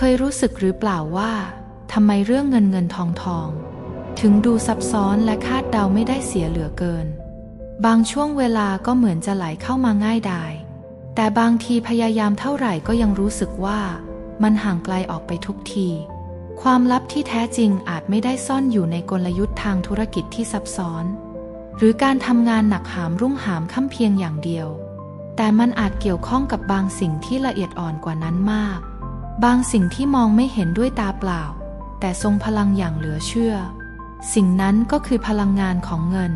เคยรู้สึกหรือเปล่าว่าทำไมเรื่องเงินเงินทองทอง ถึงดูซับซ้อนและคาดเดาไม่ได้เสียเหลือเกิน บางช่วงเวลาก็เหมือนจะไหลเข้ามาง่ายดายแต่บางทีพยายามเท่าไหร่ก็ยังรู้สึกว่ามันห่างไกลออกไปทุกที ความลับที่แท้จริงอาจไม่ได้ซ่อนอยู่ในกลยุทธ์ทางธุรกิจที่ซับซ้อน หรือการทำงานหนักหามรุ่งหามค่ำเพียงอย่างเดียว แต่มันอาจเกี่ยวข้องกับบางสิ่งที่ละเอียดอ่อนกว่านั้นมาก บางสิ่งที่มองไม่เห็นด้วยตาเปล่า แต่ทรงพลังอย่างเหลือเชื่อ สิ่งนั้นก็คือพลังงานของเงิน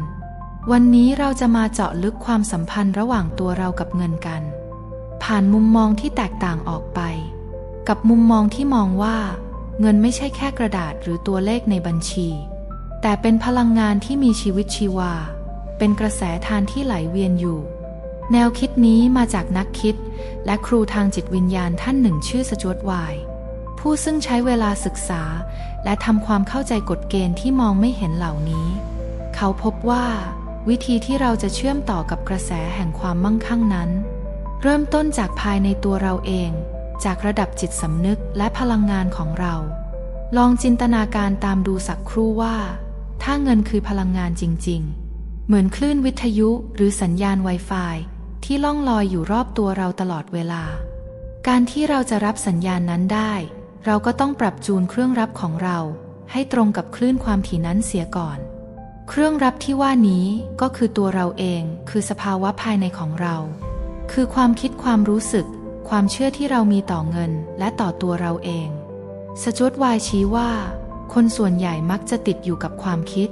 วันนี้เราจะมาเจาะลึกความสัมพันธ์ระหว่างตัวเรากับเงินกัน ผ่านมุมมองที่แตกต่างออกไป กับมุมมองที่มองว่า เงินไม่ใช่แค่กระดาษหรือตัวเลขในบัญชี แต่เป็นพลังงานที่มีชีวิตชีวา เป็นกระแสทานที่ไหลเวียนอยู่ แนวคิดนี้มาจากนักคิด และครูทางจิตวิญญาณท่านหนึ่งชื่อสจวตวาย ผู้ซึ่งใช้เวลาศึกษา และทำความเข้าใจกฎเกณฑ์ที่มองไม่เห็นเหล่านี้ เขาพบว่า วิธีที่เราจะเชื่อมต่อกับกระแสแห่งความมั่งคั่งนั้น เริ่มต้นจากภายในตัวเราเอง จากระดับจิตสำนึกและพลังงานของเรา ลองจินตนาการตามดูสักครู่ว่า ถ้าเงินคือพลังงานจริง ๆ เหมือนคลื่นวิทยุหรือสัญญาณ Wi-Fi ที่ล่องลอยอยู่รอบตัวเราตลอดเวลา การที่เราจะรับสัญญาณนั้นได้ เราก็ต้องปรับจูนเครื่องรับของเรา ให้ตรงกับคลื่นความถี่นั้นเสียก่อน เครื่องรับที่ว่านี้ก็คือตัวเราเอง คือสภาวะภายในของเรา คือความคิดความรู้สึก ความเชื่อที่เรามีต่อเงินและต่อตัวเราเอง สจวตวายชี้ว่า คนส่วนใหญ่มักจะติดอยู่กับความคิด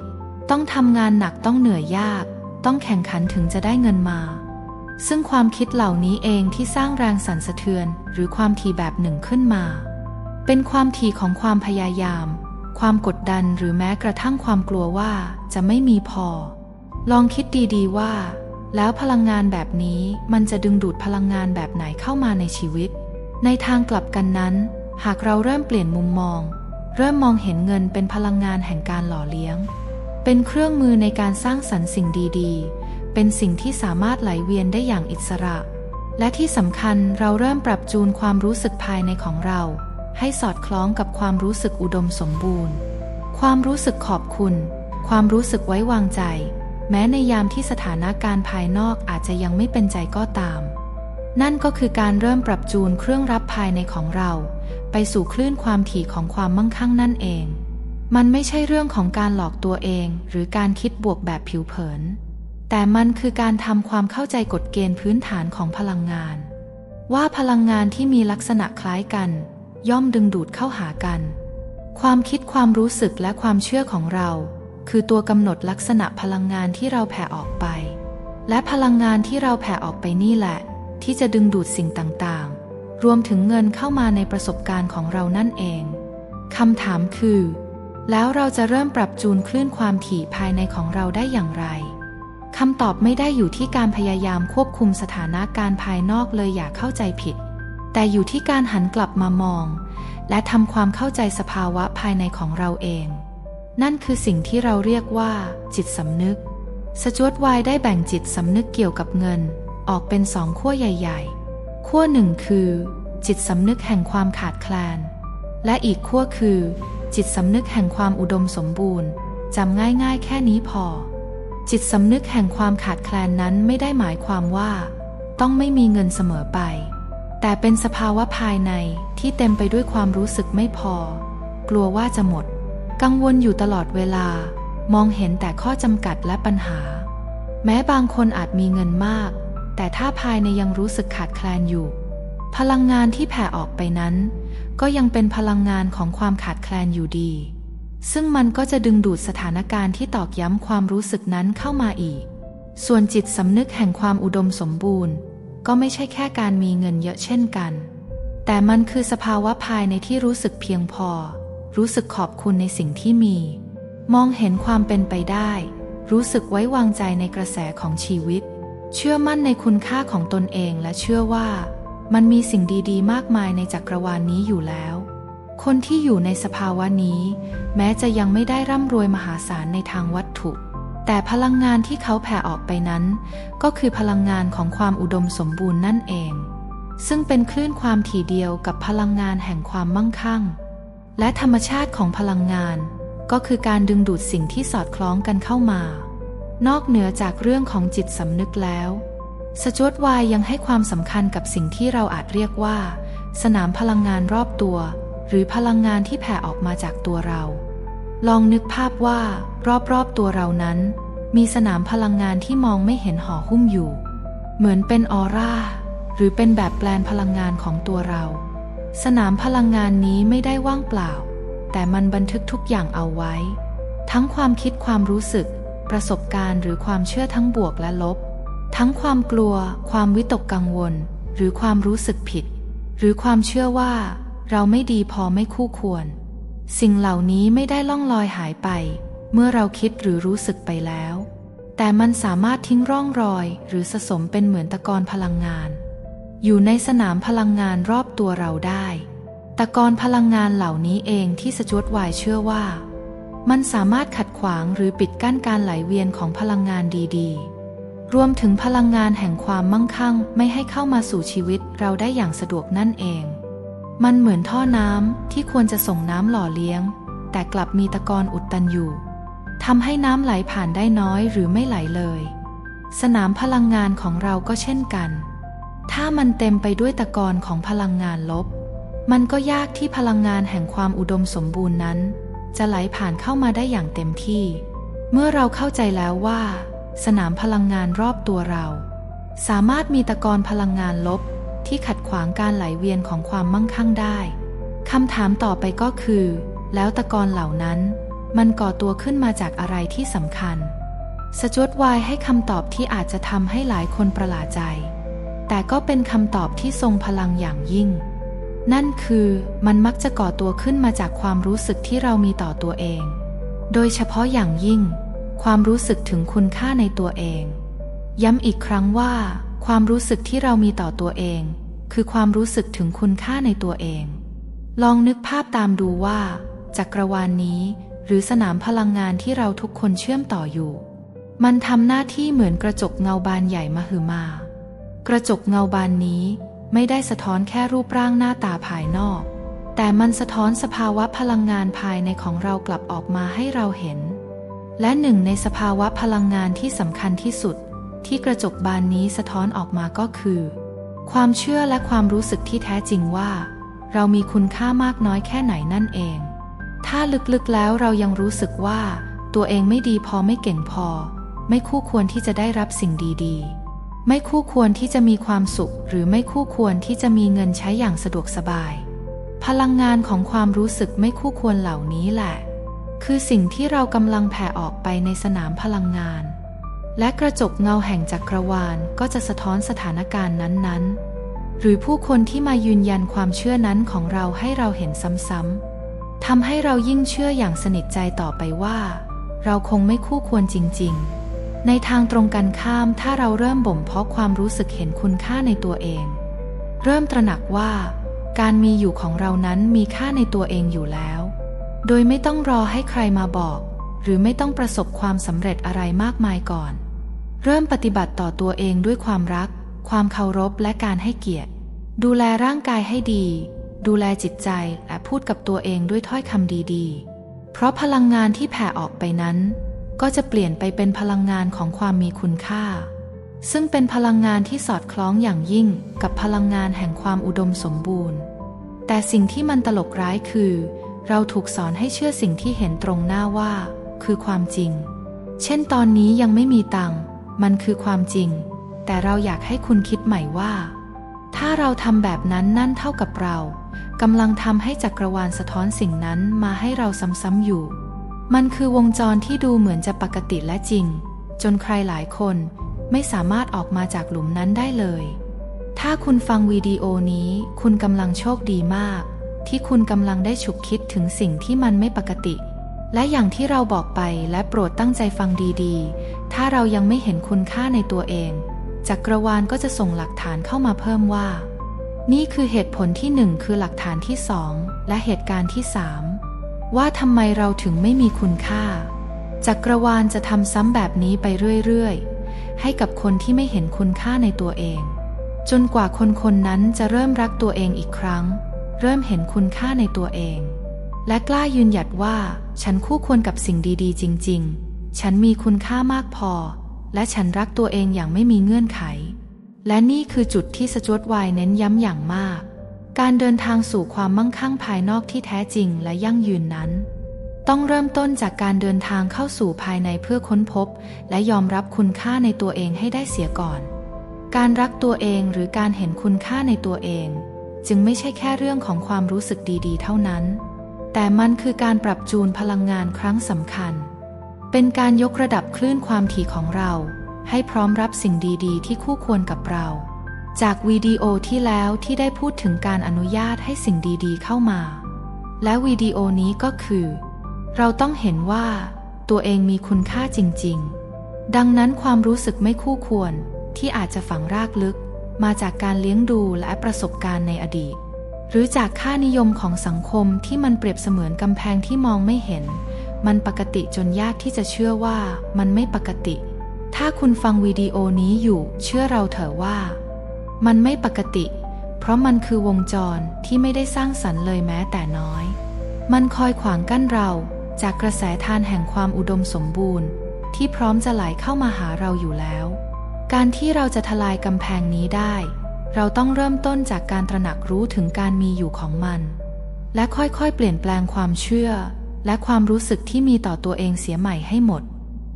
ต้องทำงานหนักต้องเหนื่อยยาก ต้องแข่งขันถึงจะได้เงินมา ซึ่งความคิดเหล่านี้เองที่สร้างแรงสั่นสะเทือน หรือความถี่แบบหนึ่งขึ้นมา เป็นความถี่ของความพยายาม ความกดดันหรือแม้กระทั่งความกลัวว่าจะไม่มีพอ ลองคิดดีๆว่า แล้วพลังงานแบบนี้มันจะดึงดูดพลังงานแบบไหนเข้ามาในชีวิต ในทางกลับกันนั้น หากเราเริ่มเปลี่ยนมุมมอง เริ่มมองเห็นเงินเป็นพลังงานแห่งการหล่อเลี้ยง เป็นเครื่องมือในการสร้างสรรค์สิ่งดีๆ เป็นสิ่งที่สามารถไหลเวียนได้อย่างอิสระ และที่สำคัญเราเริ่มปรับจูนความรู้สึกภายในของเรา ให้สอดคล้องกับความรู้สึกอุดมสมบูรณ์ ความรู้สึกขอบคุณ ความรู้สึกไว้วางใจ แม้ในยามที่สถานการณ์ภายนอกอาจจะยังไม่เป็นใจก็ตาม นั่นก็คือการเริ่มปรับจูนเครื่องรับภายในของเรา ไปสู่คลื่นความถี่ของความมั่งคั่งนั่นเองมันไม่ใช่เรื่องของการหลอกตัวเองหรือการคิดบวกแบบผิวเผิน แต่มันคือการทำความเข้าใจกฎเกณฑ์พื้นฐานของพลังงาน ว่าพลังงานที่มีลักษณะคล้ายกัน ย่อมดึงดูดเข้าหากัน ความคิดความรู้สึกและความเชื่อของเรา คือตัวกำหนดลักษณะพลังงานที่เราแผ่ออกไป และพลังงานที่เราแผ่ออกไปนี่แหละ ที่จะดึงดูดสิ่งต่างๆ รวมถึงเงินเข้ามาในประสบการณ์ของเรานั่นเองคำถามคือ แล้วเราจะเริ่มปรับจูนคลื่นความถี่ภายในของเราได้อย่างไร คำตอบไม่ได้อยู่ที่การพยายามควบคุมสถานะการภายนอกเลยอย่าเข้าใจผิด แต่อยู่ที่การหันกลับมามอง และทำความเข้าใจสภาวะภายในของเราเอง นั่นคือสิ่งที่เราเรียกว่า จิตสำนึก สจวตวายได้แบ่งจิตสำนึกเกี่ยวกับเงิน ออกเป็นสองขั้วใหญ่ๆ ขั้วหนึ่งคือ จิตสำนึกแห่งความขาดแคลน และอีกขั้วคือ จิตสำนึกแห่งความอุดมสมบูรณ์จำง่ายๆ แค่นี้พอ จิตสำนึกแห่งความขาดแคลนนั้นไม่ได้หมายความว่า ต้องไม่มีเงินเสมอไป แต่เป็นสภาวะภายในที่เต็มไปด้วยความรู้สึกไม่พอ กลัวว่าจะหมด กังวลอยู่ตลอดเวลา มองเห็นแต่ข้อจำกัดและปัญหา แม้บางคนอาจมีเงินมาก แต่ถ้าภายในยังรู้สึกขาดแคลนอยู่ พลังงานที่แผ่ออกไปนั้น ก็ยังเป็นพลังงานของความขาดแคลนอยู่ดี ซึ่งมันก็จะดึงดูดสถานการณ์ที่ตอกย้ำความรู้สึกนั้นเข้ามาอีก ส่วนจิตสำนึกแห่งความอุดมสมบูรณ์ ก็ไม่ใช่แค่การมีเงินเยอะเช่นกัน แต่มันคือสภาวะภายในที่รู้สึกเพียงพอ รู้สึกขอบคุณในสิ่งที่มี มองเห็นความเป็นไปได้ รู้สึกไว้วางใจในกระแสของชีวิต เชื่อมั่นในคุณค่าของตนเองและเชื่อว่า มันมีสิ่งดีๆ มากมายในจักรวาลนนี้อยู่แล้ว คนที่อยู่ในสภาวะนี้ แม้จะยังไม่ได้ร่ำรวยมหาศาลในทางวัตถุ แต่พลังงานที่เขาแผ่ออกไปนั้น ก็คือพลังงานของความอุดมสมบูรณ์นั่นเอง ซึ่งเป็นคลื่นความถี่เดียวกับพลังงานแห่งความมั่งคั่ง และธรรมชาติของพลังงาน ก็คือการดึงดูดสิ่งที่สอดคล้องกันเข้ามา นอกเหนือจากเรื่องของจิตสำนึกแล้วสจวตวายยังให้ความสำคัญกับสิ่งที่เราอาจเรียกว่า สนามพลังงานรอบตัว หรือพลังงานที่แผ่ออกมาจากตัวเรา ลองนึกภาพว่ารอบๆตัวเรานั้น มีสนามพลังงานที่มองไม่เห็นห่อหุ้มอยู่ เหมือนเป็นออร่า หรือเป็นแบบแปลนพลังงานของตัวเรา สนามพลังงานนี้ไม่ได้ว่างเปล่า แต่มันบันทึกทุกอย่างเอาไว้ ทั้งความคิดความรู้สึก ประสบการณ์หรือความเชื่อทั้งบวกและลบ ทั้งความกลัว ความวิตกกังวล หรือความรู้สึกผิด หรือความเชื่อว่า เราไม่ดีพอไม่คู่ควร สิ่งเหล่านี้ไม่ได้ล่องลอยหายไป เมื่อเราคิดหรือรู้สึกไปแล้ว แต่มันสามารถทิ้งร่องรอยหรือสะสมเป็นเหมือนตะกอนพลังงาน อยู่ในสนามพลังงานรอบตัวเราได้ ตะกอนพลังงานเหล่านี้เองที่สจวตวายเชื่อว่า มันสามารถขัดขวางหรือปิดกั้นการไหลเวียนของพลังงานดีๆรวมถึงพลังงานแห่งความมั่งคั่งไม่ให้เข้ามาสู่ชีวิตเราได้อย่างสะดวกนั่นเอง มันเหมือนท่อน้ำที่ควรจะส่งน้ำหล่อเลี้ยง แต่กลับมีตะกอนอุดตันอยู่ทำให้น้ำไหลผ่านได้น้อยหรือไม่ไหลเลย สนามพลังงานของเราก็เช่นกัน ถ้ามันเต็มไปด้วยตะกอนของพลังงานลบ มันก็ยากที่พลังงานแห่งความอุดมสมบูรณ์นั้น จะไหลผ่านเข้ามาได้อย่างเต็มที่ เมื่อเราเข้าใจแล้วว่า สนามพลังงานรอบตัวเรา สามารถมีตะกอนพลังงานลบ ที่ขัดขวางการไหลเวียนของความมั่งคั่งได้คำถามต่อไปก็คือ แล้วตะกอนเหล่านั้น มันก่อตัวขึ้นมาจากอะไรที่สำคัญ สจวตวายให้คำตอบที่อาจจะทำให้หลายคนประหลาดใจ แต่ก็เป็นคำตอบที่ทรงพลังอย่างยิ่ง นั่นคือมันมักจะก่อตัวขึ้นมาจากความรู้สึกที่เรามีต่อตัวเอง โดยเฉพาะอย่างยิ่ง ความรู้สึกถึงคุณค่าในตัวเอง ย้ำอีกครั้งว่า ความรู้สึกที่เรามีต่อตัวเอง คือความรู้สึกถึงคุณค่าในตัวเอง ลองนึกภาพตามดูว่า จักรวาลนนี้ หรือสนามพลังงานที่เราทุกคนเชื่อมต่ออยู่ มันทำหน้าที่เหมือนกระจกเงาบานใหญ่มหึมา กระจกเงาบานนี้ไม่ได้สะท้อนแค่รูปร่างหน้าตาภายนอก แต่มันสะท้อนสภาวะพลังงานภายในของเรากลับออกมาให้เราเห็น และหนึ่งในสภาวะพลังงานที่สำคัญที่สุด ที่กระจกบานนี้สะท้อนออกมาก็คือ ความเชื่อและความรู้สึกที่แท้จริงว่า เรามีคุณค่ามากน้อยแค่ไหนนั่นเอง ถ้าลึกๆแล้วเรายังรู้สึกว่า ตัวเองไม่ดีพอไม่เก่งพอ ไม่คู่ควรที่จะได้รับสิ่งดีๆ ไม่คู่ควรที่จะมีความสุข หรือไม่คู่ควรที่จะมีเงินใช้อย่างสะดวกสบาย พลังงานของความรู้สึกไม่คู่ควรเหล่านี้แหละ คือสิ่งที่เรากำลังแผ่ออกไปในสนามพลังงาน และกระจกเงาแห่งจักรวาลก็จะสะท้อนสถานการณ์นั้นๆ หรือผู้คนที่มายืนยันความเชื่อนั้นของเราให้เราเห็นซ้ำๆทำให้เรายิ่งเชื่ออย่างสนิทใจต่อไปว่า เราคงไม่คู่ควรจริง ๆ ในทางตรงกันข้ามถ้าเราเริ่มบ่มเพาะความรู้สึกเห็นคุณค่าในตัวเอง เริ่มตระหนักว่าการมีอยู่ของเรานั้นมีค่าในตัวเองอยู่แล้ว โดยไม่ต้องรอให้ใครมาบอก หรือไม่ต้องประสบความสำเร็จอะไรมากมายก่อน เริ่มปฏิบัติต่อตัวเองด้วยความรัก ความเคารพและการให้เกียรติ ดูแลร่างกายให้ดี ดูแลจิตใจและพูดกับตัวเองด้วยถ้อยคำดีๆ เพราะพลังงานที่แผ่ออกไปนั้น ก็จะเปลี่ยนไปเป็นพลังงานของความมีคุณค่า ซึ่งเป็นพลังงานที่สอดคล้องอย่างยิ่งกับพลังงานแห่งความอุดมสมบูรณ์ แต่สิ่งที่มันตลกร้ายคือ เราถูกสอนให้เชื่อสิ่งที่เห็นตรงหน้าว่า คือความจริง เช่นตอนนี้ยังไม่มีตังค์ มันคือความจริง แต่เราอยากให้คุณคิดใหม่ว่า ถ้าเราทำแบบนั้นนั่นเท่ากับเรากำลังทำให้จักรวาลสะท้อนสิ่งนั้นมาให้เราซ้ำๆอยู่ มันคือวงจรที่ดูเหมือนจะปกติและจริง จนใครหลายคนไม่สามารถออกมาจากหลุมนั้นได้เลย ถ้าคุณฟังวิดีโอนี้ คุณกำลังโชคดีมาก ที่คุณกำลังได้ฉุกคิดถึงสิ่งที่มันไม่ปกติ และอย่างที่เราบอกไปและโปรดตั้งใจฟังดีๆ ถ้าเรายังไม่เห็นคุณค่าในตัวเอง จักรวาลก็จะส่งหลักฐานเข้ามาเพิ่มว่า นี่คือเหตุผลที่หนึ่งคือหลักฐานที่สองและเหตุการณ์ที่สามว่าทำไมเราถึงไม่มีคุณค่า จักรวาลจะทำซ้ำแบบนี้ไปเรื่อยๆ ให้กับคนที่ไม่เห็นคุณค่าในตัวเอง จนกว่าคนคนนั้นจะเริ่มรักตัวเองอีกครั้ง เริ่มเห็นคุณค่าในตัวเอง และกล้ายืนหยัดว่า ฉันคู่ควรกับสิ่งดีๆ จริง ๆ ฉันมีคุณค่ามากพอ และฉันรักตัวเองอย่างไม่มีเงื่อนไข และนี่คือจุดที่สจวตไวเน้นย้ำอย่างมาก การเดินทางสู่ความมั่งคั่งภายนอกที่แท้จริงและยั่งยืนนั้น ต้องเริ่มต้นจากการเดินทางเข้าสู่ภายในเพื่อค้นพบ และยอมรับคุณค่าในตัวเองให้ได้เสียก่อน การรักตัวเองหรือการเห็นคุณค่าในตัวเอง จึงไม่ใช่แค่เรื่องของความรู้สึกดี ๆ เท่านั้น แต่มันคือการปรับจูนพลังงานครั้งสำคัญ เป็นการยกระดับคลื่นความถี่ของเรา ให้พร้อมรับสิ่งดีๆ ที่คู่ควรกับเรา จากวิดีโอที่แล้วที่ได้พูดถึงการอนุญาตให้สิ่งดีๆ เข้ามา และวิดีโอนี้ก็คือ เราต้องเห็นว่า ตัวเองมีคุณค่าจริง ๆ ดังนั้นความรู้สึกไม่คู่ควรที่อาจจะฝังรากลึก มาจากการเลี้ยงดูและประสบการณ์ในอดีต หรือจากค่านิยมของสังคมที่มันเปรียบเสมือนกำแพงที่มองไม่เห็น มันปกติจนยากที่จะเชื่อว่ามันไม่ปกติ ถ้าคุณฟังวิดีโอนี้อยู่เชื่อเราเถอะว่า มันไม่ปกติ เพราะมันคือวงจรที่ไม่ได้สร้างสรรค์เลยแม้แต่น้อย มันคอยขวางกั้นเราจากกระแสทานแห่งความอุดมสมบูรณ์ ที่พร้อมจะไหลเข้ามาหาเราอยู่แล้ว การที่เราจะทลายกำแพงนี้ได้ เราต้องเริ่มต้นจากการตระหนักรู้ถึงการมีอยู่ของมัน และค่อยๆ เปลี่ยนแปลงความเชื่อ และความรู้สึกที่มีต่อตัวเองเสียใหม่ให้หมด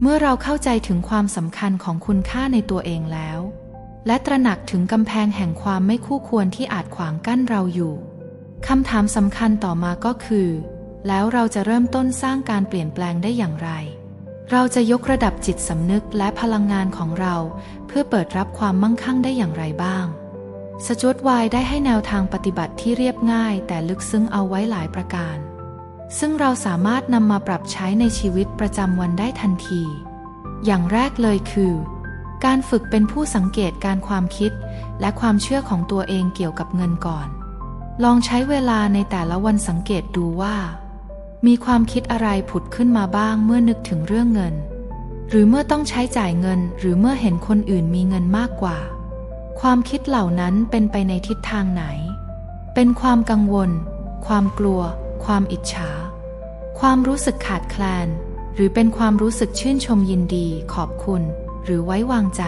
เมื่อเราเข้าใจถึงความสำคัญของคุณค่าในตัวเองแล้ว และตระหนักถึงกำแพงแห่งความไม่คู่ควรที่อาจขวางกั้นเราอยู่คำถามสำคัญต่อมาก็คือ แล้วเราจะเริ่มต้นสร้างการเปลี่ยนแปลงได้อย่างไร เราจะยกระดับจิตสำนึกและพลังงานของเรา เพื่อเปิดรับความมั่งคั่งได้อย่างไรบ้าง สจวตวายได้ให้แนวทางปฏิบัติที่เรียบง่ายแต่ลึกซึ้งเอาไว้หลายประการ ซึ่งเราสามารถนำมาปรับใช้ในชีวิตประจำวันได้ทันที อย่างแรกเลยคือ การฝึกเป็นผู้สังเกตการความคิด และความเชื่อของตัวเองเกี่ยวกับเงินก่อน ลองใช้เวลาในแต่ละวันสังเกตดูว่า มีความคิดอะไรผุดขึ้นมาบ้างเมื่อนึกถึงเรื่องเงิน หรือเมื่อต้องใช้จ่ายเงินหรือเมื่อเห็นคนอื่นมีเงินมากกว่า ความคิดเหล่านั้นเป็นไปในทิศทางไหน เป็นความกังวล ความกลัว ความอิจฉา ความรู้สึกขาดแคลน หรือเป็นความรู้สึกชื่นชมยินดี ขอบคุณ หรือไว้วางใจ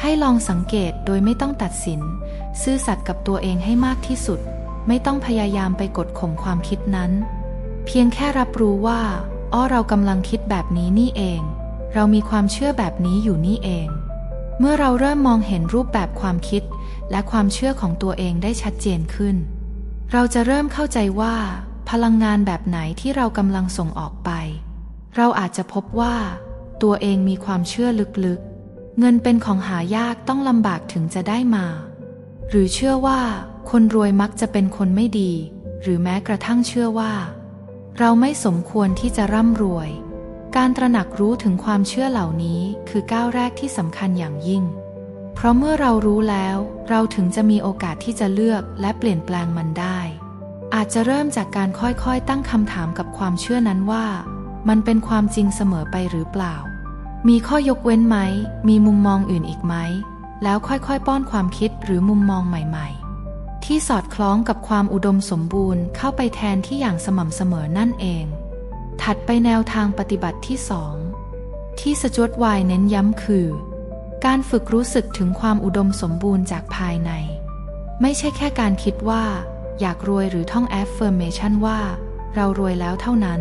ให้ลองสังเกตโดยไม่ต้องตัดสิน ซื่อสัตย์กับตัวเองให้มากที่สุด ไม่ต้องพยายามไปกดข่มความคิดนั้น เพียงแค่รับรู้ว่าอ้อเรากำลังคิดแบบนี้นี่เอง เรามีความเชื่อแบบนี้อยู่นี่เอง เมื่อเราเริ่มมองเห็นรูปแบบความคิดและความเชื่อของตัวเองได้ชัดเจนขึ้น เราจะเริ่มเข้าใจว่า พลังงานแบบไหนที่เรากำลังส่งออกไป เราอาจจะพบว่า ตัวเองมีความเชื่อลึกๆ เงินเป็นของหายากต้องลำบากถึงจะได้มา หรือเชื่อว่า คนรวยมักจะเป็นคนไม่ดี หรือแม้กระทั่งเชื่อว่า เราไม่สมควรที่จะร่ำรวย การตระหนักรู้ถึงความเชื่อเหล่านี้คือก้าวแรกที่สำคัญอย่างยิ่ง เพราะเมื่อเรารู้แล้ว เราถึงจะมีโอกาสที่จะเลือกและเปลี่ยนแปลงมันได้ อาจจะเริ่มจากการค่อยๆ ตั้งคำถามกับความเชื่อนั้นว่า มันเป็นความจริงเสมอไปหรือเปล่า มีข้อยกเว้นไหม มีมุมมองอื่นอีกไหม แล้วค่อยๆ ป้อนความคิดหรือมุมมองใหม่ๆ ที่สอดคล้องกับความอุดมสมบูรณ์เข้าไปแทนที่อย่างสม่ำเสมอนั่นเอง ถัดไปแนวทางปฏิบัติที่สองที่สจวตวายเน้นย้ำคือ การฝึกรู้สึกถึงความอุดมสมบูรณ์จากภายใน ไม่ใช่แค่การคิดว่า อยากรวยหรือท่อง affirmation ว่า เรารวยแล้วเท่านั้น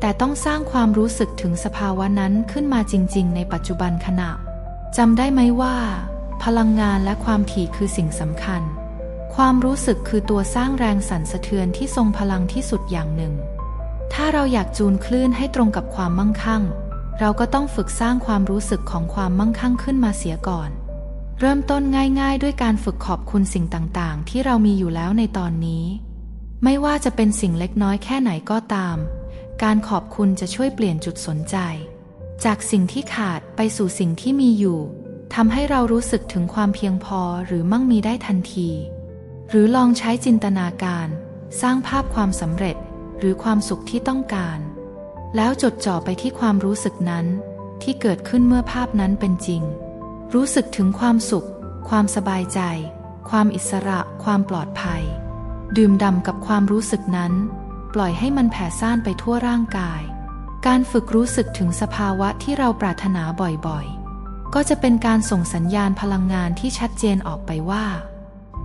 แต่ต้องสร้างความรู้สึกถึงสภาวะนั้นขึ้นมาจริง ๆ ในปัจจุบันขณะจำได้ไหมว่า พลังงานและความถี่คือสิ่งสำคัญ ความรู้สึกคือตัวสร้างแรงสั่นสะเทือนที่ทรงพลังที่สุดอย่างหนึ่ง ถ้าเราอยากจูนคลื่นให้ตรงกับความมั่งคั่ง เราก็ต้องฝึกสร้างความรู้สึกของความมั่งคั่งขึ้นมาเสียก่อน เริ่มต้นง่าย ๆ ด้วยการฝึกขอบคุณสิ่งต่าง ๆ ที่เรามีอยู่แล้วในตอนนี้ ไม่ว่าจะเป็นสิ่งเล็กน้อยแค่ไหนก็ตาม การขอบคุณจะช่วยเปลี่ยนจุดสนใจ จากสิ่งที่ขาดไปสู่สิ่งที่มีอยู่ทำให้เรารู้สึกถึงความเพียงพอหรือมั่งมีได้ทันที หรือลองใช้จินตนาการ สร้างภาพความสำเร็จ หรือความสุขที่ต้องการ แล้วจดจ่อไปที่ความรู้สึกนั้นที่เกิดขึ้นเมื่อภาพนั้นเป็นจริง รู้สึกถึงความสุข ความสบายใจ ความอิสระ ความปลอดภัย ดื่มด่ำกับความรู้สึกนั้น ปล่อยให้มันแผ่ซ่านไปทั่วร่างกาย การฝึกรู้สึกถึงสภาวะที่เราปรารถนาบ่อยๆ ก็จะเป็นการส่งสัญญาณพลังงานที่ชัดเจนออกไปว่า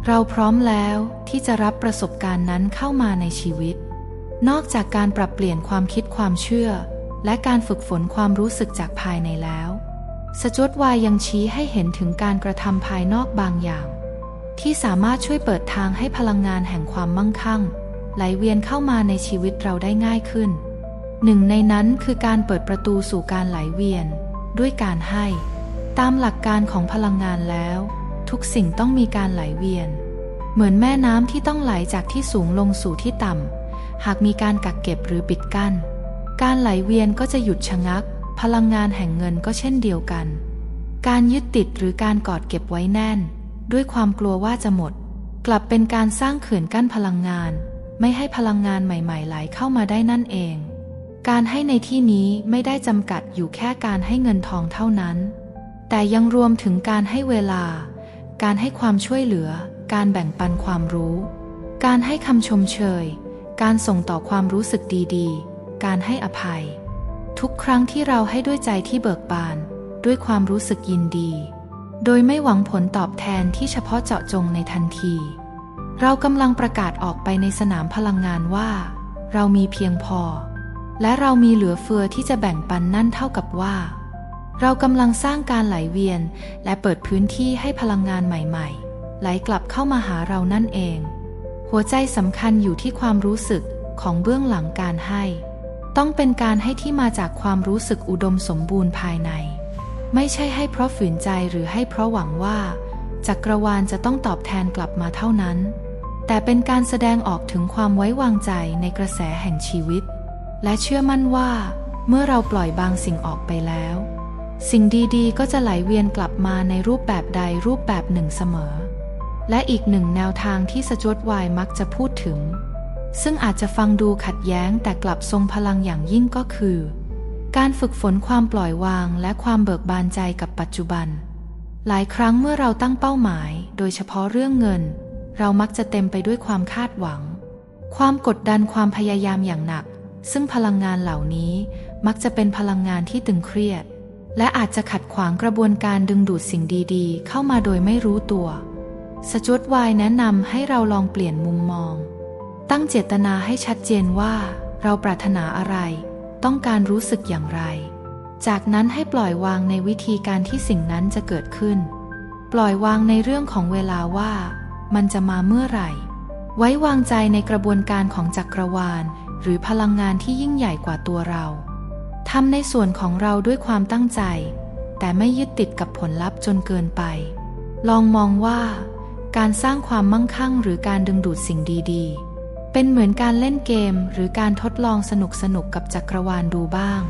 เราพร้อมแล้วที่จะรับประสบการณ์นั้นเข้ามาในชีวิต นอกจากการปรับเปลี่ยนความคิดความเชื่อ และการฝึกฝนความรู้สึกจากภายในแล้ว สจวตวายยังชี้ให้เห็นถึงการกระทำภายนอกบางอย่าง ที่สามารถช่วยเปิดทางให้พลังงานแห่งความมั่งคั่ง ไหลเวียนเข้ามาในชีวิตเราได้ง่ายขึ้น หนึ่งในนั้นคือการเปิดประตูสู่การไหลเวียน ด้วยการให้ ตามหลักการของพลังงานแล้ว ทุกสิ่งต้องมีการไหลเวียน เหมือนแม่น้ำที่ต้องไหลจากที่สูงลงสู่ที่ต่ำ หากมีการกักเก็บหรือปิดกั้น การไหลเวียนก็จะหยุดชะงัก พลังงานแห่งเงินก็เช่นเดียวกัน การยึดติดหรือการกอดเก็บไว้แน่น ด้วยความกลัวว่าจะหมด กลับเป็นการสร้างเขื่อนกั้นพลังงาน ไม่ให้พลังงานใหม่ๆไหลเข้ามาได้นั่นเอง การให้ในที่นี้ไม่ได้จำกัดอยู่แค่การให้เงินทองเท่านั้น แต่ยังรวมถึงการให้เวลา การให้ความช่วยเหลือ การแบ่งปันความรู้ การให้คำชมเชย การส่งต่อความรู้สึกดีๆ การให้อภัย ทุกครั้งที่เราให้ด้วยใจที่เบิกบาน ด้วยความรู้สึกยินดี โดยไม่หวังผลตอบแทนที่เฉพาะเจาะจงในทันที เรากำลังประกาศออกไปในสนามพลังงานว่า เรามีเพียงพอ และเรามีเหลือเฟือที่จะแบ่งปันนั่นเท่ากับว่า เรากำลังสร้างการไหลเวียน และเปิดพื้นที่ให้พลังงานใหม่ ๆ ไหลกลับเข้ามาหาเรานั่นเอง หัวใจสำคัญอยู่ที่ความรู้สึกของเบื้องหลังการให้ ต้องเป็นการให้ที่มาจากความรู้สึกอุดมสมบูรณ์ภายใน ไม่ใช่ให้เพราะฝืนใจหรือให้เพราะหวังว่าจักรวาลจะต้องตอบแทนกลับมาเท่านั้น แต่เป็นการแสดงออกถึงความไว้วางใจในกระแสแห่งชีวิต และเชื่อมั่นว่า เมื่อเราปล่อยบางสิ่งออกไปแล้ว สิ่งดีๆ ก็จะไหลเวียนกลับมาในรูปแบบใดรูปแบบหนึ่งเสมอ และอีกหนึ่งแนวทางที่สจวตวายมักจะพูดถึง ซึ่งอาจจะฟังดูขัดแย้งแต่กลับทรงพลังอย่างยิ่งก็คือ การฝึกฝนความปล่อยวางและความเบิกบานใจกับปัจจุบัน หลายครั้งเมื่อเราตั้งเป้าหมาย โดยเฉพาะเรื่องเงิน เรามักจะเต็มไปด้วยความคาดหวัง ความกดดันความพยายามอย่างหนัก ซึ่งพลังงานเหล่านี้มักจะเป็นพลังงานที่ตึงเครียด และอาจจะขัดขวางกระบวนการดึงดูดสิ่งดีๆ เข้ามาโดยไม่รู้ตัว สจวตวายแนะนำให้เราลองเปลี่ยนมุมมอง ตั้งเจตนาให้ชัดเจนว่าเราปรารถนาอะไร ต้องการรู้สึกอย่างไร จากนั้นให้ปล่อยวางในวิธีการที่สิ่งนั้นจะเกิดขึ้น ปล่อยวางในเรื่องของเวลาว่า มันจะมาเมื่อไหร่ ไว้วางใจในกระบวนการของจักรวาล หรือพลังงานที่ยิ่งใหญ่กว่าตัวเราทำในส่วนของเราด้วยความตั้งใจ แต่ไม่ยึดติดกับผลลัพธ์จนเกินไป ลองมองว่า การสร้างความมั่งคั่งหรือการดึงดูดสิ่งดีๆ เป็นเหมือนการเล่นเกมหรือการทดลองสนุกสนุกกับจักรวาลดูบ้าง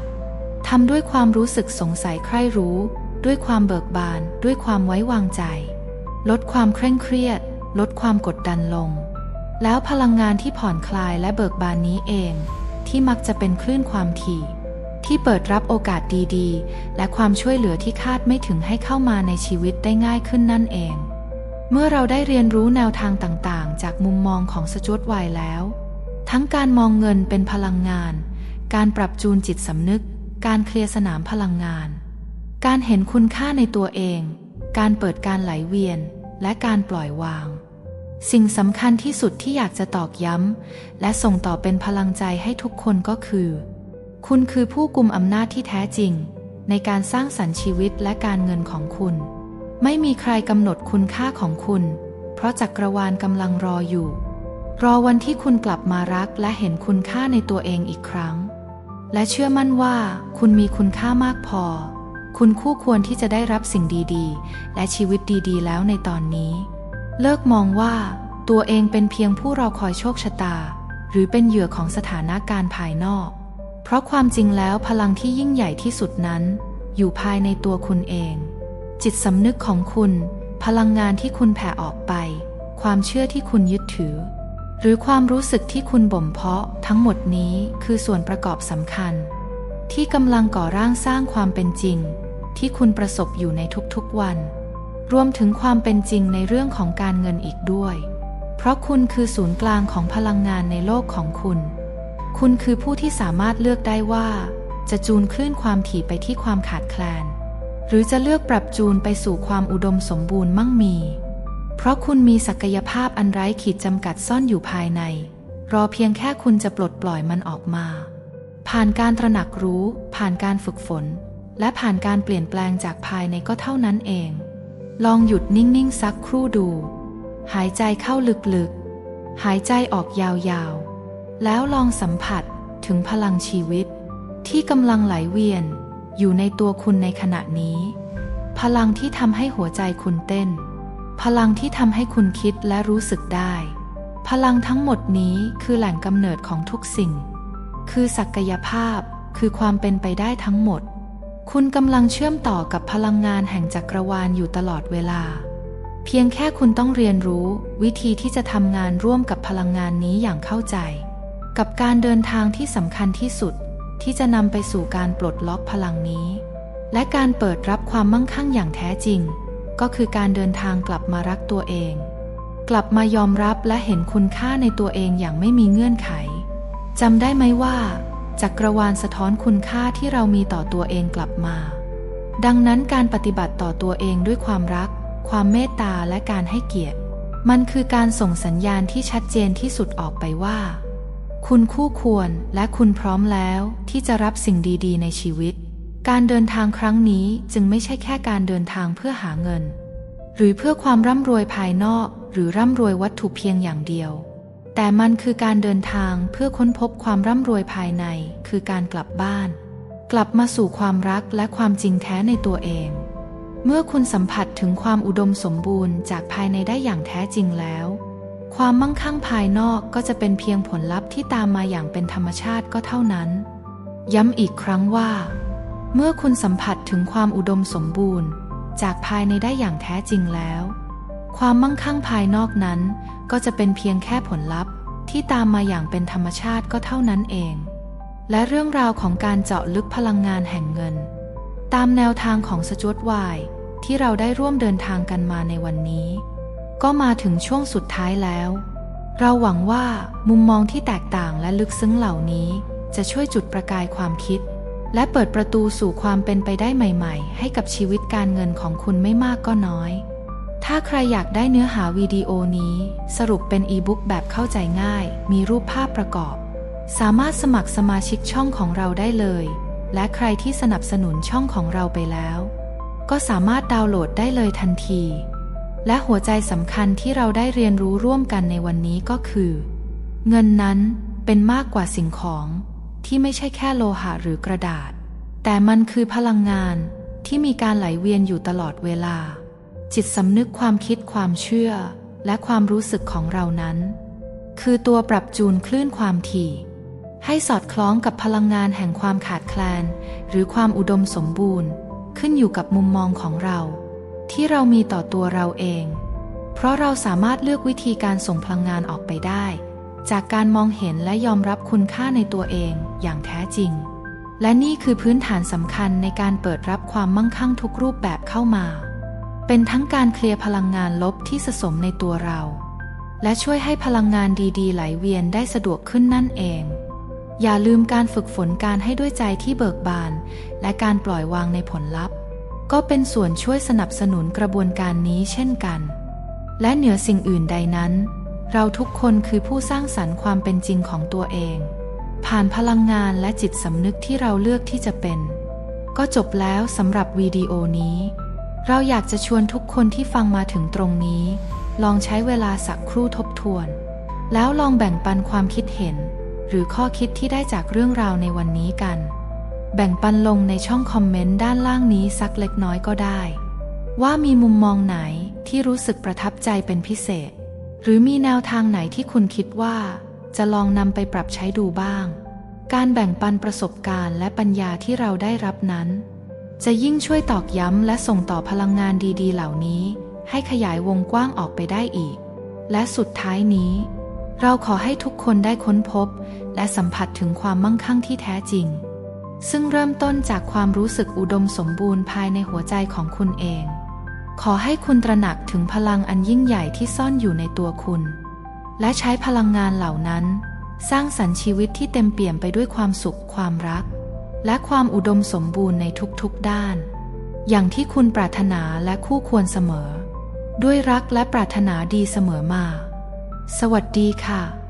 ทำด้วยความรู้สึกสงสัยใคร่รู้ ด้วยความเบิกบาน ด้วยความไว้วางใจ ลดความเคร่งเครียด ลดความกดดันลง แล้วพลังงานที่ผ่อนคลายและเบิกบานนี้เอง ที่มักจะเป็นคลื่นความถี่ ที่เปิดรับโอกาสดีๆ และความช่วยเหลือที่คาดไม่ถึงให้เข้ามาในชีวิตได้ง่ายขึ้นนั่นเอง เมื่อเราได้เรียนรู้แนวทางต่างๆ จากมุมมองของสจวตไวายแล้ว ทั้งการมองเงินเป็นพลังงาน การปรับจูนจิตสำนึก การเคลียร์สนามพลังงาน การเห็นคุณค่าในตัวเอง การเปิดการไหลเวียน และการปล่อยวาง สิ่งสำคัญที่สุดที่อยากจะตอกย้ำ และส่งต่อเป็นพลังใจให้ทุกคนก็คือ คุณคือผู้กุมอำนาจที่แท้จริง ในการสร้างสรรค์ชีวิตและการเงินของคุณ ไม่มีใครกำหนดคุณค่าของคุณ เพราะจักรวาลกำลังรออยู่ รอวันที่คุณกลับมารักและเห็นคุณค่าในตัวเองอีกครั้ง และเชื่อมั่นว่าคุณมีคุณค่ามากพอ คุณคู่ควรที่จะได้รับสิ่งดีๆ และชีวิตดีๆ แล้วในตอนนี้ เลิกมองว่าตัวเองเป็นเพียงผู้รอคอยโชคชะตา หรือเป็นเหยื่อของสถานการณ์ภายนอก เพราะความจริงแล้วพลังที่ยิ่งใหญ่ที่สุดนั้น อยู่ภายในตัวคุณเอง จิตสำนึกของคุณ พลังงานที่คุณแผ่ออกไป ความเชื่อที่คุณยึดถือ หรือความรู้สึกที่คุณบ่มเพาะทั้งหมดนี้คือส่วนประกอบสำคัญ ที่กำลังก่อร่างสร้างความเป็นจริง ที่คุณประสบอยู่ในทุกๆวัน รวมถึงความเป็นจริงในเรื่องของการเงินอีกด้วย เพราะคุณคือศูนย์กลางของพลังงานในโลกของคุณ คุณคือผู้ที่สามารถเลือกได้ว่า จะจูนคลื่นความถี่ไปที่ความขาดแคลน หรือจะเลือกปรับจูนไปสู่ความอุดมสมบูรณ์มั่งมี เพราะคุณมีศักยภาพอันไร้ขีดจำกัดซ่อนอยู่ภายใน รอเพียงแค่คุณจะปลดปล่อยมันออกมา ผ่านการตระหนักรู้ ผ่านการฝึกฝน และผ่านการเปลี่ยนแปลงจากภายในก็เท่านั้นเอง ลองหยุดนิ่งๆสักครู่ดู หายใจเข้าลึกๆ หายใจออกยาวๆ แล้วลองสัมผัสถึงพลังชีวิต ที่กำลังไหลเวียน อยู่ในตัวคุณในขณะนี้ พลังที่ทำให้หัวใจคุณเต้น พลังที่ทำให้คุณคิดและรู้สึกได้ พลังทั้งหมดนี้คือแหล่งกำเนิดของทุกสิ่ง คือศักยภาพ คือความเป็นไปได้ทั้งหมด คุณกำลังเชื่อมต่อกับพลังงานแห่งจักรวาลอยู่ตลอดเวลา เพียงแค่คุณต้องเรียนรู้ วิธีที่จะทำงานร่วมกับพลังงานนี้อย่างเข้าใจ กับการเดินทางที่สำคัญที่สุด ที่จะนำไปสู่การปลดล็อกพลังนี้ และการเปิดรับความมั่งคั่งอย่างแท้จริง ก็คือการเดินทางกลับมารักตัวเอง กลับมายอมรับและเห็นคุณค่าในตัวเองอย่างไม่มีเงื่อนไขจำได้ไหมว่าจักรวาลสะท้อนคุณค่าที่เรามีต่อตัวเองกลับมา ดังนั้นการปฏิบัติต่อตัวเองด้วยความรัก ความเมตตาและการให้เกียรติ มันคือการส่งสัญญาณที่ชัดเจนที่สุดออกไปว่า คุณคู่ควรและคุณพร้อมแล้วที่จะรับสิ่งดีๆ ในชีวิต การเดินทางครั้งนี้จึงไม่ใช่แค่การเดินทางเพื่อหาเงิน หรือเพื่อความร่ำรวยภายนอกหรือร่ำรวยวัตถุเพียงอย่างเดียว แต่มันคือการเดินทางเพื่อค้นพบความร่ำรวยภายใน คือการกลับบ้าน กลับมาสู่ความรักและความจริงแท้ในตัวเอง เมื่อคุณสัมผัสถึงความอุดมสมบูรณ์จากภายในได้อย่างแท้จริงแล้ว ความมั่งคั่งภายนอกก็จะเป็นเพียงผลลัพธ์ที่ตามมาอย่างเป็นธรรมชาติก็เท่านั้น ย้ำอีกครั้งว่า เมื่อคุณสัมผัสถึงความอุดมสมบูรณ์ จากภายในได้อย่างแท้จริงแล้ว ความมั่งคั่งภายนอกนั้น ก็จะเป็นเพียงแค่ผลลัพธ์ที่ตามมาอย่างเป็นธรรมชาติก็เท่านั้นเอง และเรื่องราวของการเจาะลึกพลังงานแห่งเงิน ตามแนวทางของสจวตวายที่เราได้ร่วมเดินทางกันมาในวันนี้ ก็มาถึงช่วงสุดท้ายแล้ว เราหวังว่ามุมมองที่แตกต่างและลึกซึ้งเหล่านี้ จะช่วยจุดประกายความคิด และเปิดประตูสู่ความเป็นไปได้ใหม่ๆ ให้กับชีวิตการเงินของคุณไม่มากก็น้อย ถ้าใครอยากได้เนื้อหาวิดีโอนี้ สรุปเป็นอีบุ๊กแบบเข้าใจง่าย มีรูปภาพประกอบ สามารถสมัครสมาชิกช่องของเราได้เลย และใครที่สนับสนุนช่องของเราไปแล้ว ก็สามารถดาวน์โหลดได้เลยทันที และหัวใจสำคัญที่เราได้เรียนรู้ร่วมกันในวันนี้ก็คือ เงินนั้นเป็นมากกว่าสิ่งของที่ไม่ใช่แค่โลหะหรือกระดาษ แต่มันคือพลังงานที่มีการไหลเวียนอยู่ตลอดเวลา จิตสำนึกความคิดความเชื่อ และความรู้สึกของเรานั้น คือตัวปรับจูนคลื่นความถี่ ให้สอดคล้องกับพลังงานแห่งความขาดแคลน หรือความอุดมสมบูรณ์ ขึ้นอยู่กับมุมมองของเรา ที่เรามีต่อตัวเราเอง เพราะเราสามารถเลือกวิธีการส่งพลังงานออกไปได้ จากการมองเห็นและยอมรับคุณค่าในตัวเองอย่างแท้จริง และนี่คือพื้นฐานสำคัญในการเปิดรับความมั่งคั่งทุกรูปแบบเข้ามา เป็นทั้งการเคลียร์พลังงานลบที่สะสมในตัวเรา และช่วยให้พลังงานดีๆ ไหลเวียนได้สะดวกขึ้นนั่นเองอย่าลืมการฝึกฝนการให้ด้วยใจที่เบิกบาน และการปล่อยวางในผลลัพธ์ ก็เป็นส่วนช่วยสนับสนุนกระบวนการนี้เช่นกัน และเหนือสิ่งอื่นใดนั้น เราทุกคนคือผู้สร้างสรรค์ความเป็นจริงของตัวเอง ผ่านพลังงานและจิตสำนึกที่เราเลือกที่จะเป็น ก็จบแล้วสำหรับวิดีโอนี้ เราอยากจะชวนทุกคนที่ฟังมาถึงตรงนี้ ลองใช้เวลาสักครู่ทบทวน แล้วลองแบ่งปันความคิดเห็น หรือข้อคิดที่ได้จากเรื่องราวในวันนี้กัน แบ่งปันลงในช่องคอมเมนต์ด้านล่างนี้สักเล็กน้อยก็ได้ ว่ามีมุมมองไหนที่รู้สึกประทับใจเป็นพิเศษ หรือมีแนวทางไหนที่คุณคิดว่า จะลองนำไปปรับใช้ดูบ้าง การแบ่งปันประสบการณ์และปัญญาที่เราได้รับนั้น จะยิ่งช่วยตอกย้ำและส่งต่อพลังงานดีๆ เหล่านี้ ให้ขยายวงกว้างออกไปได้อีก และสุดท้ายนี้ เราขอให้ทุกคนได้ค้นพบ และสัมผัสถึงความมั่งคั่งที่แท้จริง ซึ่งเริ่มต้นจากความรู้สึกอุดมสมบูรณ์ภายในหัวใจของคุณเอง ขอให้คุณตระหนักถึงพลังอันยิ่งใหญ่ที่ซ่อนอยู่ในตัวคุณ และใช้พลังงานเหล่านั้น สร้างสรรค์ชีวิตที่เต็มเปี่ยมไปด้วยความสุข ความรัก และความอุดมสมบูรณ์ในทุกๆด้าน อย่างที่คุณปรารถนาและคู่ควรเสมอ ด้วยรักและปรารถนาดีเสมอมา สวัสดีค่ะ